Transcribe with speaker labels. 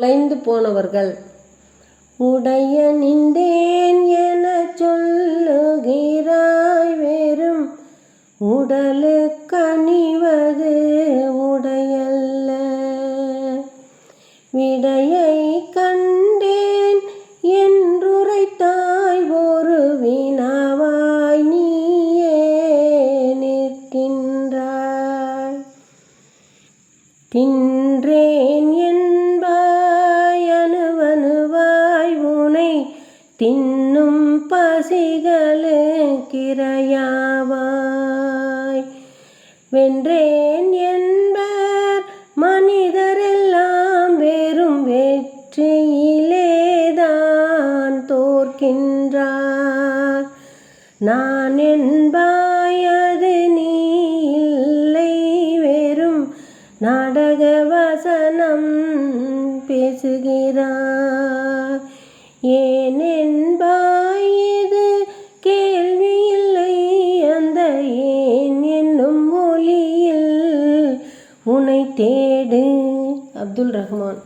Speaker 1: தொலைந்து போனவர்கள் உடைய நின்றேன் என சொல்லுகிறாய் வெறும் உடலுக்கணிவது உடையல்ல. விடையை கண்டேன் என்றுரைத்தாய் ஒரு வினாவாய் நீயே நிற்கின்றாய். தின்றேன் தின்னும் பசிகளுக்கிரையாவாய் வென்றேன் என்பர் மனிதரெல்லாம் வெறும் வெற்றியிலேதான் தோற்கின்றார் நான் என்பாயது நீ இல்லை வெறும் நாடக வசனம் பேசுகிறார் ஏன் இது கேள்வி இல்லை அந்த ஏன் என்னும் மொழியில் உனை தேடு அப்துல் ரஹ்மான்.